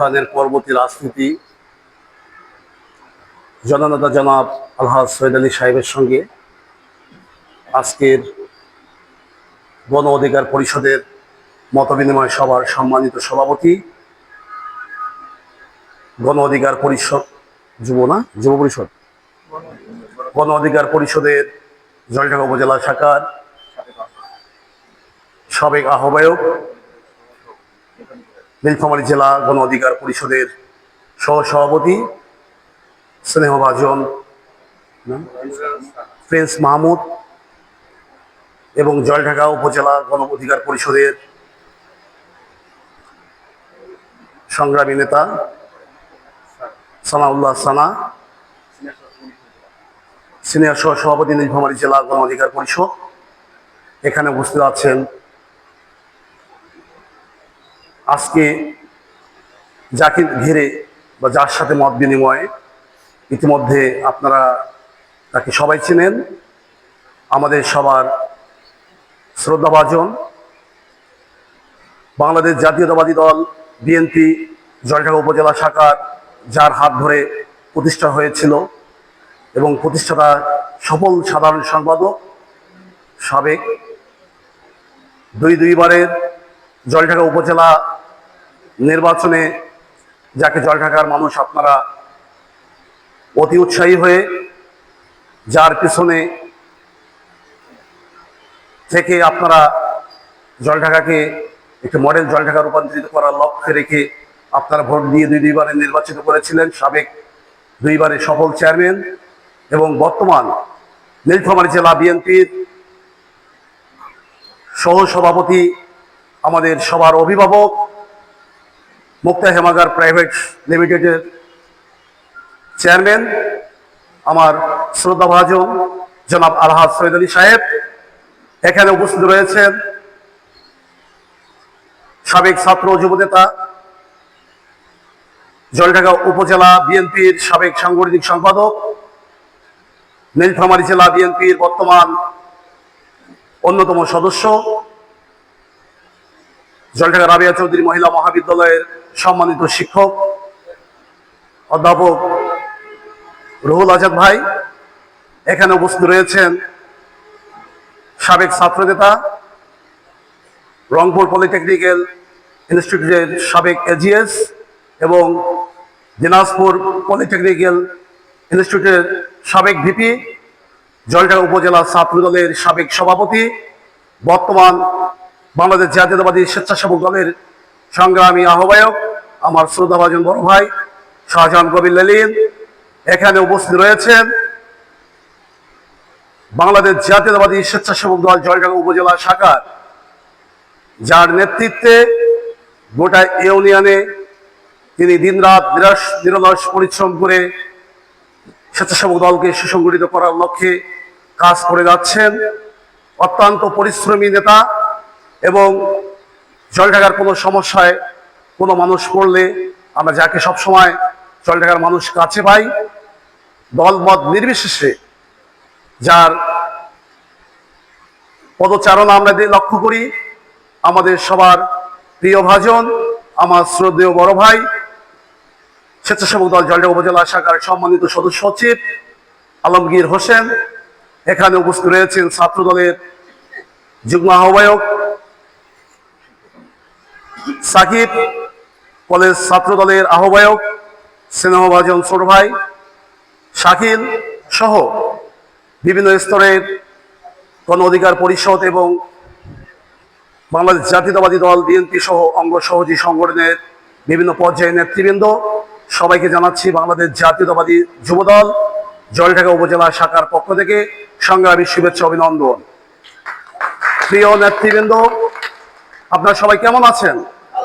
অভ্যুত্থানের পরবর্তী রাজনীতি জননেতা জনাব আলহাজ সৈয়দ আলী সাহেবের সঙ্গে আজকের গণ অধিকার পরিষদের মতবিনিময় সভার সম্মানিত সভাপতি, গণ অধিকার পরিষদ, যুব না? যুব পরিষদ? গণ অধিকার পরিষদের জলঢাকা উপজেলা শাখার সাবেক আহ্বায়ক নীলফামারী জেলা গণ অধিকার পরিষদের সহসভাপতি, স্নেহভাজন না? প্রিন্স মাহমুদ এবং জলঢাকা উপজেলা গণ অধিকার পরিষদের সংগ্রামী নেতা সানাউল্লাহ সানা, সিনিয়র সহ সভাপতি নীলফামারী জেলা গণ অধিকার পরিষদ এখানে উপস্থিত আছেন আজকে যাকে ঘিরে বা যার সাথে মত বিনিময় ইতিমধ্যে আপনারা তাকে সবাই চেনেন। আমাদের সবার শ্রদ্ধাভাজন বাংলাদেশ জাতীয়তাবাদী দল বিএনপি জলঢাকা উপজেলা শাখার যার হাত ধরে প্রতিষ্ঠা হয়েছিল এবং প্রতিষ্ঠাতা সফল সাধারণ সম্পাদক সাবেক দুই দুইবারের জলঢাকা উপজেলা নির্বাচনে যাকে জলঢাকার মানুষ আপনারা অতি উৎসাহী হয়ে যার পিছনে থেকে আপনারা জলঢাকাকে একটি মডেল জলঢাকা রূপান্তরিত করার লক্ষ্যে রেখে আপনারা ভোট দিয়ে দুই দুইবারে নির্বাচিত করেছিলেন সাবেক দুইবারে সফল চেয়ারম্যান এবং বর্তমান নীলফামারী জেলা বিএনপির সহ সভাপতি আমাদের সবার অভিভাবক মুক্তা হেমাগার প্রাইভেট লিমিটেডের চেয়ারম্যান, আমার শ্রদ্ধাভাজন জনাব আলহাজ সৈয়দ আলী সাহেব, এখানে উপস্থিত রয়েছেন সাবেক ছাত্র ও যুবনেতা জলঢাকা উপজেলা বিএনপির সাবেক সাংগঠনিক সম্পাদক, নীলফামারী জেলা বিএনপির বর্তমান অন্যতম সদস্য জলঢাকা রাবিয়া চৌধুরী মহিলা মহাবিদ্যালয়ের সম্মানিত শিক্ষক, অধ্যাপক রুহুল আজাদ ভাই, এখানে উপস্থিত রয়েছেন সাবেক ছাত্রনেতা, রংপুর পলিটেকনিক্যাল ইনস্টিটিউটের সাবেক এজিএস এবং দিনাজপুর পলিটেকনিক্যাল ইনস্টিটিউটের সাবেক ভিপি, জলঢাকা উপজেলা ছাত্রদলের সাবেক সভাপতি, বর্তমান বাংলাদেশ জাতীয়তাবাদী স্বেচ্ছাসেবক দলের সংগ্রামী আহ্বায়ক আমার শ্রদ্ধাভাজন বড় ভাই শাহজাহান কবির লেলিন এখানে উপস্থিত রয়েছেন। বাংলাদেশ জাতীয়তাবাদী স্বেচ্ছাসেবক দল জলঢাকা উপজেলা শাখার, যার নেতৃত্বে গোটা ইউনিয়নে তিনি দিনরাত নিরাস, নিরলস পরিশ্রম করে স্বেচ্ছাসেবক দলকে সুসংগঠিত করার লক্ষ্যে কাজ করে যাচ্ছেন। অত্যন্ত পরিশ্রমী নেতা এবং জলঢাকার কোনো সমস্যায় কোনো মানুষ পড়লে আমরা যাকে সবসময় জলঢাকার মানুষ কাছে পাই দলমত নির্বিশেষে যার পদচারণা আমরা লক্ষ্য করি, আমাদের সবার প্রিয় ভাজন, আমার শ্রদ্ধেয় বড় ভাই, স্বেচ্ছাসেবক দল জলঢাকা উপজেলা শাখার সম্মানিত সদস্য সচিব আলমগীর হোসেন। এখানে উপস্থিত রয়েছেন ছাত্র দলের যুগ্ম আহ্বায়ক সাকিব, কলেজ ছাত্র দলের আহ্বায়ক স্নেহভাজন ছোট ভাই, শাকিল সহ বিভিন্ন স্তরের গণ অধিকার পরিষদ এবং বাংলাদেশ জাতীয়তাবাদী দল, বিএনপি সহ অঙ্গ সংগঠনের বিভিন্ন পর্যায়ের নেতৃবৃন্দ। সবাইকে জানাচ্ছি বাংলাদেশ জাতীয়তাবাদী যুবদল জলঢাকা উপজেলা শাখার পক্ষ থেকে সংগ্রামী শুভেচ্ছা, অভিনন্দন। প্রিয় নেতৃবৃন্দ, আপনারা সবাই কেমন আছেন?